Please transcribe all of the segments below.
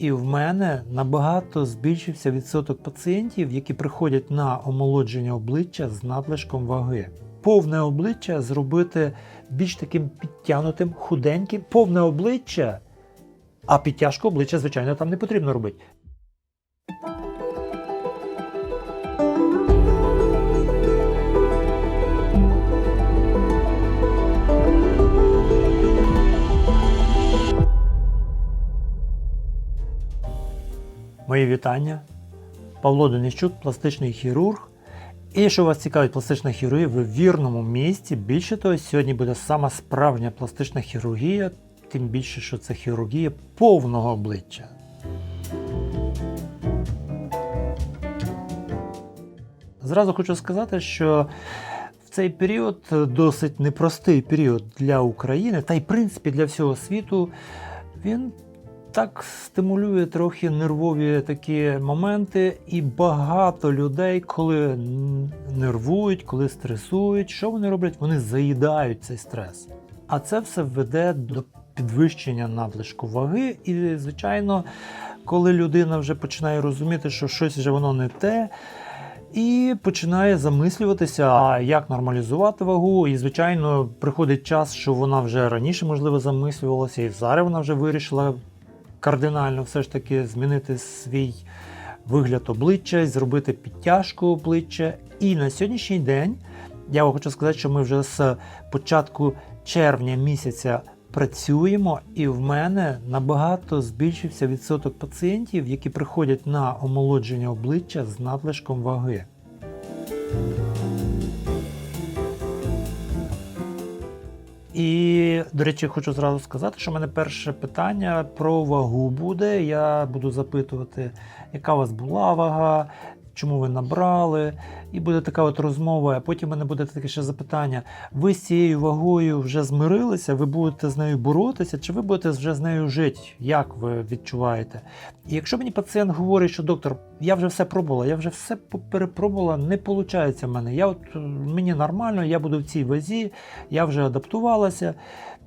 І в мене набагато збільшився відсоток пацієнтів, які приходять на омолодження обличчя з надлишком ваги. Повне обличчя зробити більш таким підтягнутим, худеньким, повне обличчя, а підтяжку обличчя, звичайно, там не потрібно робити. Мої вітання. Павло Денищук, пластичний хірург. І що вас цікавить пластична хірургія, ви в вірному місці. Більше того, сьогодні буде сама справжня пластична хірургія, тим більше, що це хірургія повного обличчя. Зразу хочу сказати, що в цей період досить непростий період для України, та й в принципі для всього світу, він так стимулює трохи нервові такі моменти, і багато людей, коли нервують, коли стресують, що вони роблять? Вони заїдають цей стрес. А це все веде до підвищення надлишку ваги. І, звичайно, коли людина вже починає розуміти, що щось вже воно не те. І починає замислюватися, як нормалізувати вагу. І, звичайно, приходить час, що вона вже раніше, можливо, замислювалася, і зараз вона вже вирішила кардинально все ж таки змінити свій вигляд обличчя, зробити підтяжку обличчя. І на сьогоднішній день я вам хочу сказати, що ми вже з початку червня місяця працюємо, і в мене набагато збільшився відсоток пацієнтів, які приходять на омолодження обличчя з надлишком ваги. І, до речі, хочу зразу сказати, що в мене перше питання про вагу буде. Я буду запитувати, яка у вас була вага, чому ви набрали. І буде така от розмова. А потім в мене буде таке ще запитання: ви з цією вагою вже змирилися, ви будете з нею боротися, чи ви будете вже з нею жити? Як ви відчуваєте? І якщо мені пацієнт говорить, що доктор, я вже все пробувала, я вже все перепробувала, не виходить в мене. Я от е, мені нормально, я буду в цій вазі, я вже адаптувалася,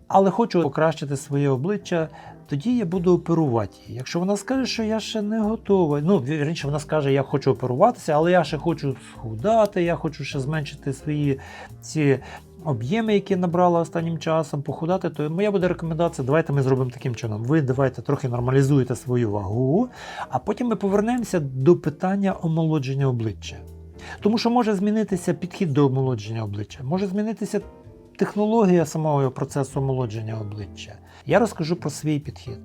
але хочу покращити своє обличчя. Тоді я буду оперувати. її. Якщо вона скаже, що я ще не готова, ну вірніше, вона скаже, я хочу оперуватися, але я ще хочу схудати, я хочу ще зменшити свої ці об'єми, які набрала останнім часом, похудати, то моя буде рекомендація, давайте ми зробимо таким чином. Ви давайте трохи нормалізуєте свою вагу, а потім ми повернемося до питання омолодження обличчя. Тому що може змінитися підхід до омолодження обличчя, може змінитися технологія самого процесу омолодження обличчя. Я розкажу про свій підхід.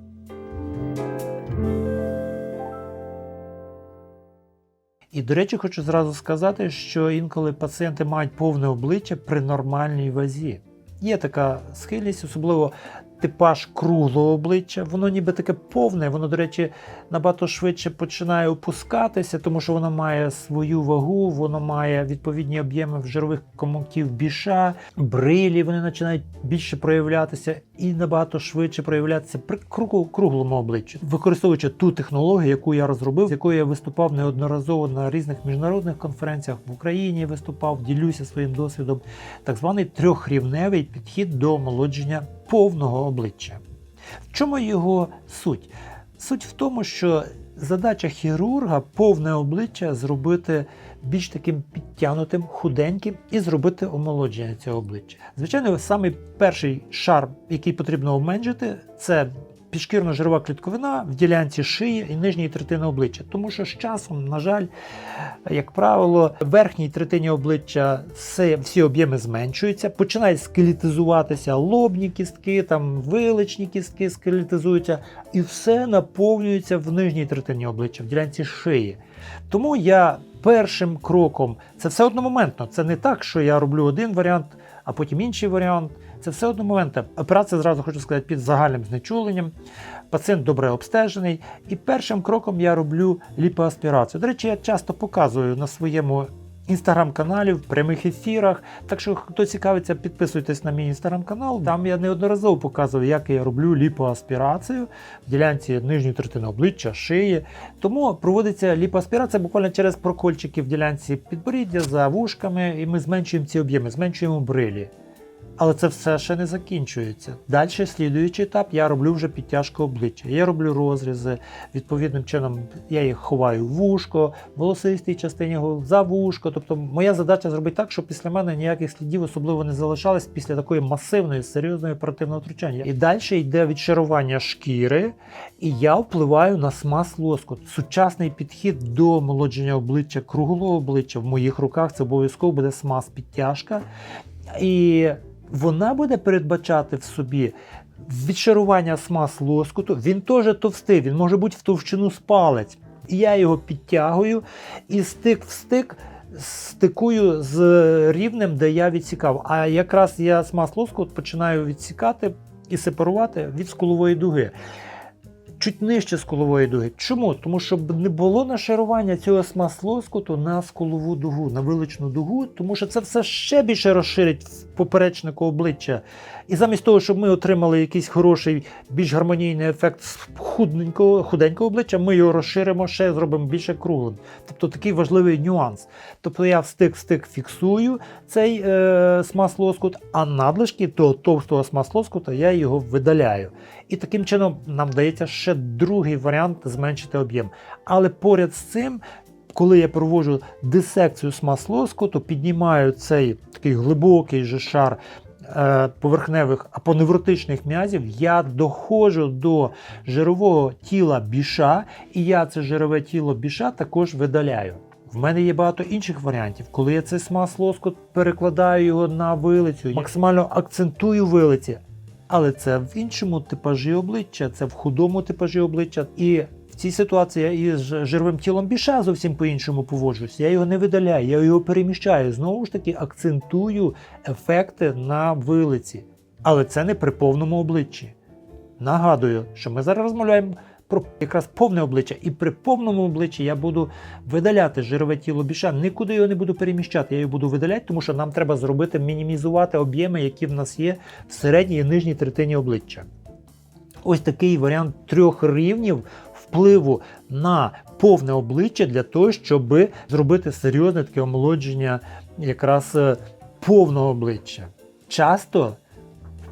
І, до речі, хочу зразу сказати, що інколи пацієнти мають повне обличчя при нормальній вазі. Є така схильність, особливо типаж круглого обличчя, воно ніби таке повне, воно, до речі, набагато швидше починає опускатися, тому що воно має свою вагу, воно має відповідні об'єми в жирових комок,тів біша, брилі, вони починають більше проявлятися і набагато швидше проявлятися при круглому обличчі, використовуючи ту технологію, яку я розробив, з якою я виступав неодноразово на різних міжнародних конференціях в Україні. Виступав, ділюся своїм досвідом. Так званий трьохрівневий підхід до омолодження повного обличчя. В чому його суть? Суть в тому, що задача хірурга повне обличчя зробити більш таким підтягнутим, худеньким і зробити омолодження цього обличчя. Звичайно, самий перший шар, який потрібно обменшити, це підшкірно-жирова клітковина в ділянці шиї і нижньої третини обличчя. Тому що з часом, на жаль, як правило, в верхній третині обличчя все, всі об'єми зменшуються, починають скелетизуватися лобні кістки, там виличні кістки скелетизуються, і все наповнюється в нижній третині обличчя, в ділянці шиї. Тому я першим кроком, це все одномоментно. Це не так, що я роблю один варіант, а потім інший варіант. Це все одномоментно. Операція зразу хочу сказати під загальним знечуленням. Пацієнт добре обстежений. І першим кроком я роблю ліпоаспірацію. До речі, я часто показую на своєму інстаграм-каналі в прямих ефірах. Так що, хто цікавиться, підписуйтесь на мій інстаграм-канал. Там я неодноразово показую, як я роблю ліпоаспірацію в ділянці нижньої третини обличчя, шиї. Тому проводиться ліпоаспірація буквально через прокольчики в ділянці підборіддя за вушками, і ми зменшуємо ці об'єми, зменшуємо брилі. Але це все ще не закінчується. Далі слідуючий етап я роблю вже підтяжку обличчя. Я роблю розрізи. Відповідним чином я їх ховаю в вушко, в волосистій частині за вушко. Тобто моя задача зробити так, щоб після мене ніяких слідів особливо не залишалось після такої масивної, серйозної оперативного втручання. І далі йде відшарування шкіри, і я впливаю на смаз лоскут. Сучасний підхід до омолодження обличчя, круглого обличчя в моїх руках це обов'язково буде смаз підтяжка. І вона буде передбачати в собі відшарування смаз лоскуту. Він теж товстий, він може бути в товщину з палець. І я його підтягую і стик в стик стикую з рівнем, де я відсікав. А якраз я смаз лоскут починаю відсікати і сепарувати від скулової дуги. Чуть нижче скулової дуги. Чому? Тому що не було нашарування цього смаз-лоскуту на скулову дугу, на виличну дугу, тому що це все ще більше розширить поперечнику обличчя. І замість того, щоб ми отримали якийсь хороший, більш гармонійний ефект з худенького обличчя, ми його розширимо ще зробимо більше круглим. Тобто такий важливий нюанс. Тобто я встик-встик фіксую цей е, смаз-лоскут, а надлишки того товстого смаз-лоскута я його видаляю. І таким чином нам дається ще другий варіант зменшити об'єм. Але поряд з цим, коли я проводжу дисекцію смаз-лоскуту, піднімаю цей такий глибокий же шар е, поверхневих апоневротичних м'язів, я доходжу до жирового тіла біша, і я це жирове тіло біша також видаляю. В мене є багато інших варіантів. Коли я цей смаз лоскут перекладаю його на вилицю, максимально акцентую вилиці. Але це в іншому типажі обличчя, це в худому типажі обличчя. І в цій ситуації я із жировим тілом біша зовсім по-іншому поводжусь. Я його не видаляю, я його переміщаю. Знову ж таки, акцентую ефекти на вилиці. Але це не при повному обличчі. Нагадую, що ми зараз розмовляємо про якраз повне обличчя, і при повному обличчі я буду видаляти жирове тіло біша, нікуди його не буду переміщати. Я його буду видаляти, тому що нам треба зробити мінімізувати об'єми, які в нас є в середній і нижній третині обличчя. Ось такий варіант трьох рівнів впливу на повне обличчя для того, щоб зробити серйозне таке омолодження якраз е, повного обличчя. Часто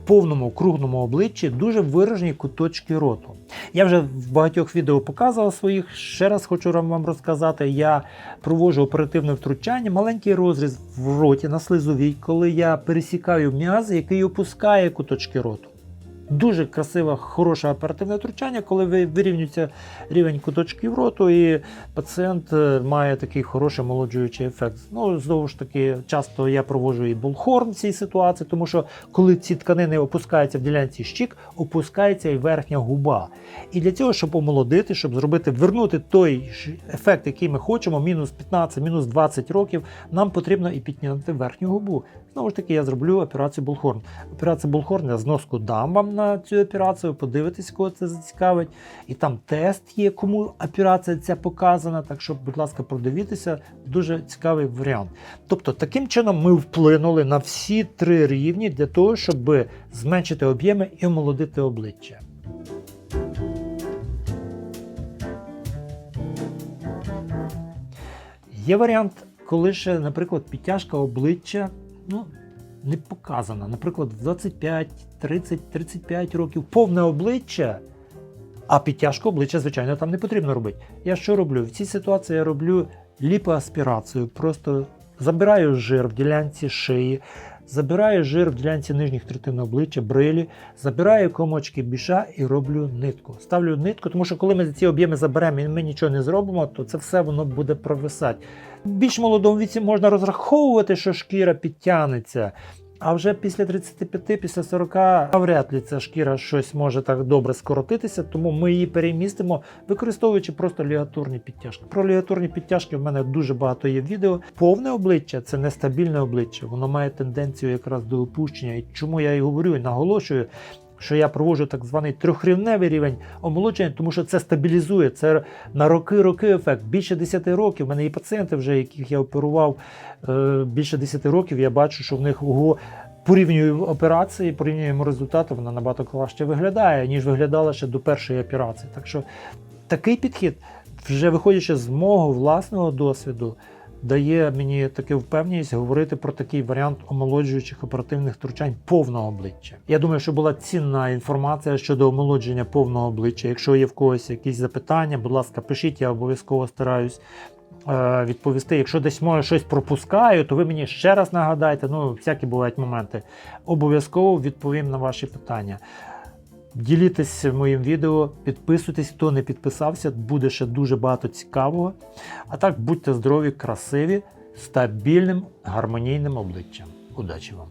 повному круглому обличчі дуже виражені куточки роту. Я вже в багатьох відео показував своїх. Ще раз хочу вам розказати. Я проводжу оперативне втручання, маленький розріз в роті на слизовій, коли я пересікаю м'яз, який опускає куточки роту. Дуже красиве, хороше оперативне втручання, коли вирівнюється рівень куточків роту, і пацієнт е, має такий хороший молоджуючий ефект. Ну, знову ж таки, часто я проводжу і болхорн в цій ситуації, тому що коли ці тканини опускаються в ділянці щік, опускається і верхня губа. І для цього, щоб омолодити, щоб зробити, вернути той ефект, який ми хочемо, мінус 15, мінус 20 років, нам потрібно і підняти верхню губу. Знову ж таки, я зроблю операцію Болхорн. Операція Болхорн, я зноску дам вам на цю операцію, подивитись, кого це зацікавить. І там тест є, кому операція ця показана. Так що, будь ласка, продивіться, дуже цікавий варіант. Тобто, таким чином ми вплинули на всі три рівні для того, щоб зменшити об'єми і омолодити обличчя. Є варіант, коли ще, наприклад, підтяжка обличчя ну, не показана. Наприклад, в 25, 30, 35 років повне обличчя, а підтяжку обличчя, звичайно, там не потрібно робити. Я що роблю? В цій ситуації я роблю ліпоаспірацію. Просто забираю жир в ділянці шиї, забираю жир в ділянці нижніх третин обличчя, брилі, забираю комочки біша і роблю нитку. Ставлю нитку, тому що коли ми ці об'єми заберемо і ми нічого не зробимо, то це все воно буде провисати. Більш молодому віці можна розраховувати, що шкіра підтягнеться. А вже після 35, після 40 навряд ли ця шкіра щось може так добре скоротитися, тому ми її перемістимо, використовуючи просто лігатурні підтяжки. Про лігатурні підтяжки в мене дуже багато є відео. Повне обличчя це нестабільне обличчя, воно має тенденцію якраз до опущення. І чому я і говорю і наголошую, що я проводжу так званий трьохрівневий рівень омолодження, тому що це стабілізує. Це на роки-роки ефект. Більше 10 років. У мене є пацієнти, вже яких я оперував е, більше 10 років. Я бачу, що в них ого, порівнюю операції, порівнюємо результати, вона набагато краще виглядає, ніж виглядала ще до першої операції. Так що такий підхід, вже виходячи з мого власного досвіду, дає мені таку впевненість говорити про такий варіант омолоджуючих оперативних втручань повного обличчя. Я думаю, що була цінна інформація щодо омолодження повного обличчя. Якщо є в когось якісь запитання, будь ласка, пишіть, я обов'язково стараюсь е, відповісти. Якщо десь може щось пропускаю, то ви мені ще раз нагадайте. Ну, всякі бувають моменти. Обов'язково відповім на ваші питання. Ділітесь моїм відео, підписуйтесь, хто не підписався, буде ще дуже багато цікавого. А так, будьте здорові, красиві, стабільним, гармонійним обличчям. Удачі вам!